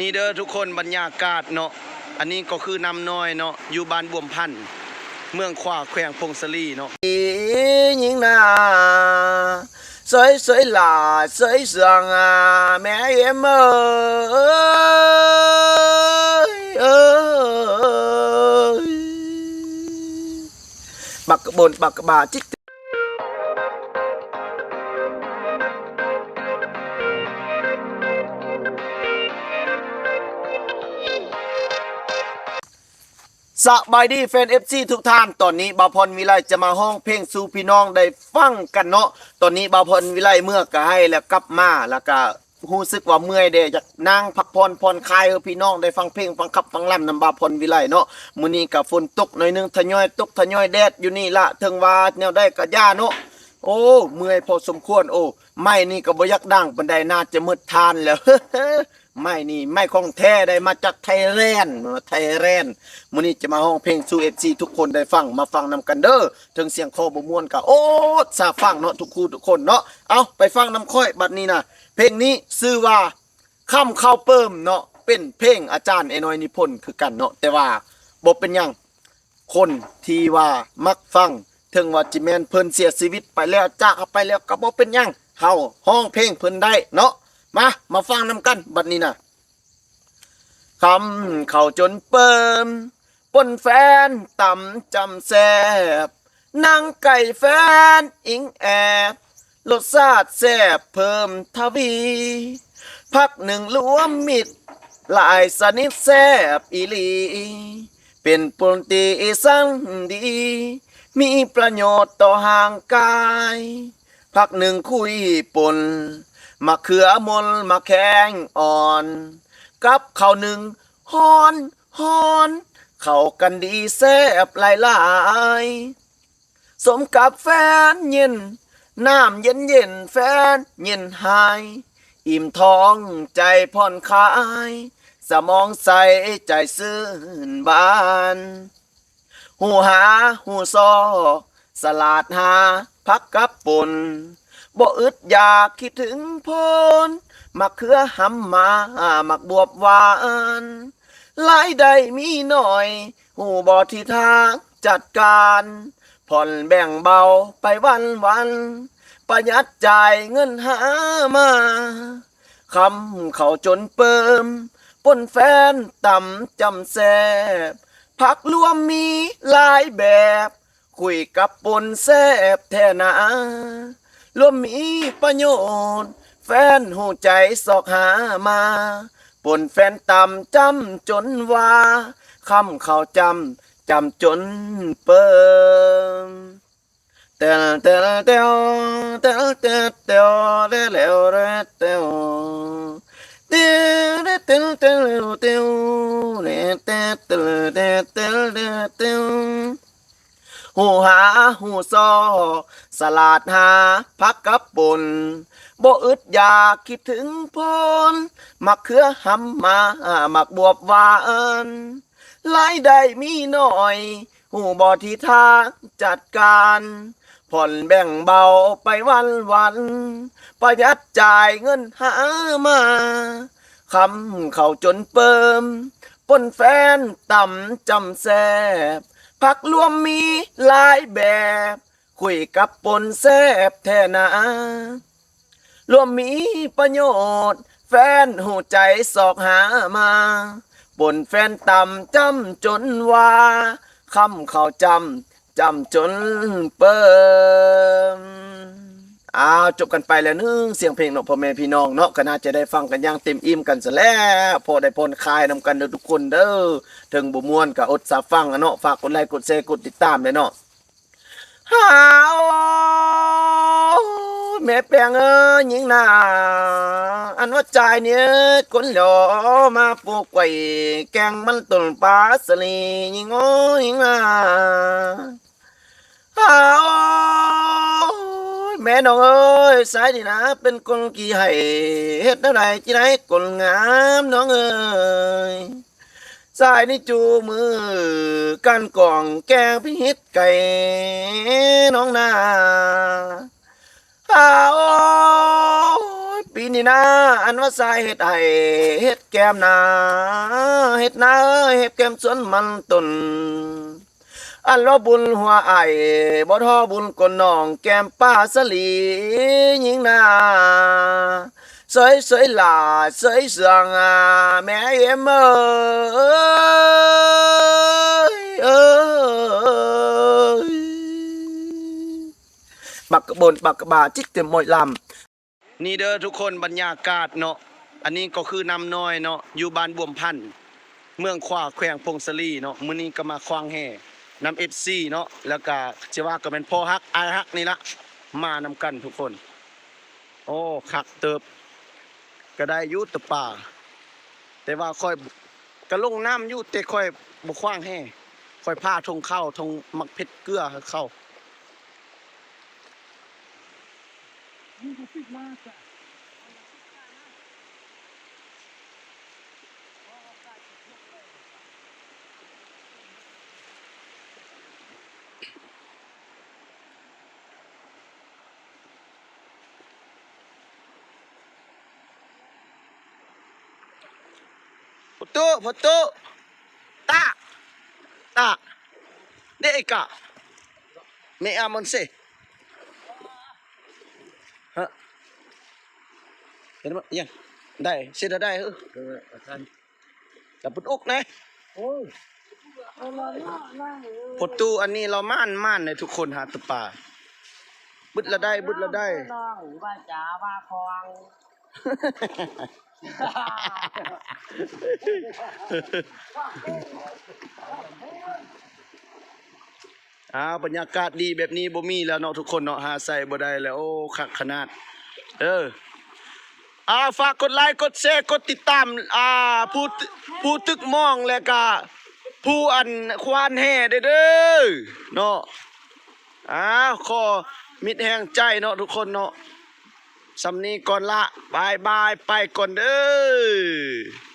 นี่เด้อทุกคนบรรยากาศเนาะอันนี้ก็คือน้ำน้อยเนาะอยู่บ้านบวมพันธ์เมืองขวาแขวงพงศลีเนาะยิงนาสวยสวยหล่าสวยสวงอะแม่เอ็มเอ้ยเอ้ยบักกะบนบักกะบาจิก สบายดีแฟน FC ทุกท่าน ตอนนี้บาพรวิไลจะมาห้องเพลงสู่พี่น้องได้ฟังกันเนาะ ตอนนี้บาพรวิไลเมื่อก็ให้แล้วกลับมาแล้วก็รู้สึกว่าเมื่อยเด้อยากนั่งพักผ่อนผ่อนคลายให้พี่น้องได้ฟังเพลงฟังขับฟังล่ำนำบาพรวิไลเนาะมื้อนี้ก็ฝนตกหน่อยหนึงทะยอยตกทะยอยแดดอยู่นี่ละถึงว่าแนวได้ก็ย่าเนาะ โอ้เมื่อยพอสมควรโอ้ ไม่นี่ก็บ่อยักดังปันไดน่าจะมืดทานแล้ว ไม่นี่ไม่ของแท้ได้มาจากไทยแลนด์ไทยแลนด์มื้อนี้จะมาห้องเพลงสู่ FC ทุกคนได้ฟังมาฟังนำกันเด้อถึงเสียงคอบ่ม่วนก็โอ้ซาฟังเนาะทุกคู่ทุกคนเนาะเอาไปฟังนำค่อยบัดนี้นะเพลงนี้ชื่อว่าค่ำเข้าเปิ่มเนาะเป็นเพลงอาจารย์ไอ้น้อยนิพนธ์คือกันเนาะแต่ว่าบ่เป็นหยังคนที่ว่ามักฟังถึงว่าจิแมนเพิ่นเสียชีวิตไปแล้วจากไปแล้วก็บ่เป็นหยังเฮาห้องเพลงเพิ่นได้เนาะ มา มาฟังนำกัน บัดนี้นะคำเข้าจนเปิมปนแฟนต่ำจำแซบนางไก่แฟนอิงแอบรสชาติแซบเพิ่มทวี พักหนึ่งรวมมิตรหลายสนิทแซบอีลี เป็นปนตีสังดี มีประโยชน์ต่อห่างกาย พักหนึ่งคุยปน มะเขือมนมะแข้งอ่อน กับข้าวหนึ่งฮอนฮอนเข้ากันดีแซ่บหลายหลายสมกับแฟนเย็นน้ำเย็นเย็นแฟนเย็นหาย อิ่มท้องใจผ่อนคลาย สมองใสใจซื่นบาน หูหาหูซอ สลาดหาพักกับปน บ่อึดอยากคิดถึงพนมักเขือหำมามักบวบหวานหลายใดมีหน่อย หูบอที่ทางจัดการ ผ่อนแบ่งเบาไปวันวัน ประหยัดจ่ายเงินหามาคำเขาจนเปิมปนแฟนต่ำจำแซบผักรวมมีหลายแบบ คุยกับปนแซบแท่นา รวมมีประโยชน์ แฟนหูใจสอกหามาปนแฟนต่ำจำจนว่าคำเขาจำจำจนเปิมเตลเตลเตลเตลเตลเตลเตลเตลเตลเตลเตลเตลเตลเตลเตลเตลเตลเตลเตล หูหาหูซอสลาดหาพักกับปนบ่อึดอยากคิดถึงพนมักเขือหำมามักบวบวานหลายได้มีหน่อยหูบอที่ทางจัดการผ่อนแบ่งเบาไปวันวัน ประหยัดจ่ายเงินหามาคำเขาจนเปิมปนแฟนต่ำจำแซบ ผักรวมมีหลายแบบ คุยกับปนแซบแท่นะรวมมีประโยชน์ แฟนหูใจสอกหามาปนแฟนต่ำจำจนว่าคำเขาจำจำจนเปิม อ้าวจบกันไปแล้วนึงเสียงเพลงเนาะพ่อแม่พี่น้องเนาะก็น่าจะได้ฟังกันอย่างเต็มอิ่มกันซะแล้วพอได้พลคลายนำกันเด้อทุกคนเด้อถึงบ่ม่วนก็อดสาฟังอะเนาะฝากกดไลค์กดแชร์กดติดตามเลยเนาะฮาวแม่แปลงเอ้ยยิงหน้าอันว่าใจเนี่ยคนหล่อมาปลูกไว้แกงมันต้นปลาสลียิงโอ้ยยิงหน้า อ้าว แม่น้องเอ้ยสายนี่นะ เป็นคนกี่ให้เฮ็ดอะไรจีไหนคนงามน้องเอ้ยสายนี่จูมือกันกล่องแกงพิฮิตไก่น้องนาอ้าวปีนี้นะอันว่าสายเฮ็ดให้เฮ็ดแก้มนาเฮ็ดนาเอ้ยเฮ็ดแก้มสวนมันต้น อันว่าบุญหัวไอายบ่ทอบุญกนน้องแก้มป้าสลียิงนาสวยสวยหลาสวยเสืองอะแม่เอ็มเอยเอยบักกะบนบักกะบาจิกเต็มหมอยลำนี่เด้อทุกคนบรรยากาศเนาะอันนี้ก็คือนำน้อยเนาะอยู่บ้านบวมพันธ์เมืองขวาแขวงพงศลีเนาะมื้อนี้ก็มาควางแห่ นำ FC เนาะแล้วก็จะว่าก็เป็นพ่อฮักอาฮักนี่ละมานำกันทุกคน โอ้คักเติบ ก็ได้ยุตป่า แต่ว่าค่อยก็ลงน้ำยู่แต่ค่อยบ่คว้างแห่ค่อยพาทงเข้าทงมักเผ็ดเกลือเข้า พุตุพุตุตาตาเด็กกะเมอามันเซฮะเห็นมั้ยยังได้เสียได้เออเอออาจารย์จับปุดอกนะโอ้ยเละละละเออพดตู้อันนี้เราม่านม่านในทุกคนหาตะป่าบึดละได้บึดละได้น้องว่าจ๋าว่าคอง อ้าวบรรยากาศดีแบบนี้บ่มีแล้วเนาะทุกคนเนาะหาใส่บ่ได้แล้วโอ้คักขนาด เอออ่าฝากกดไลค์กดแชร์กดติดตามอ่าผู้ผู้ตึกมองแล้วก็ผู้อันควานแห่เด้อเด้อเนาะอ้าวขอมิตรแห่งใจเนาะทุกคนเนาะ สำนีก่อนละบายบายไปก่อนเด้อ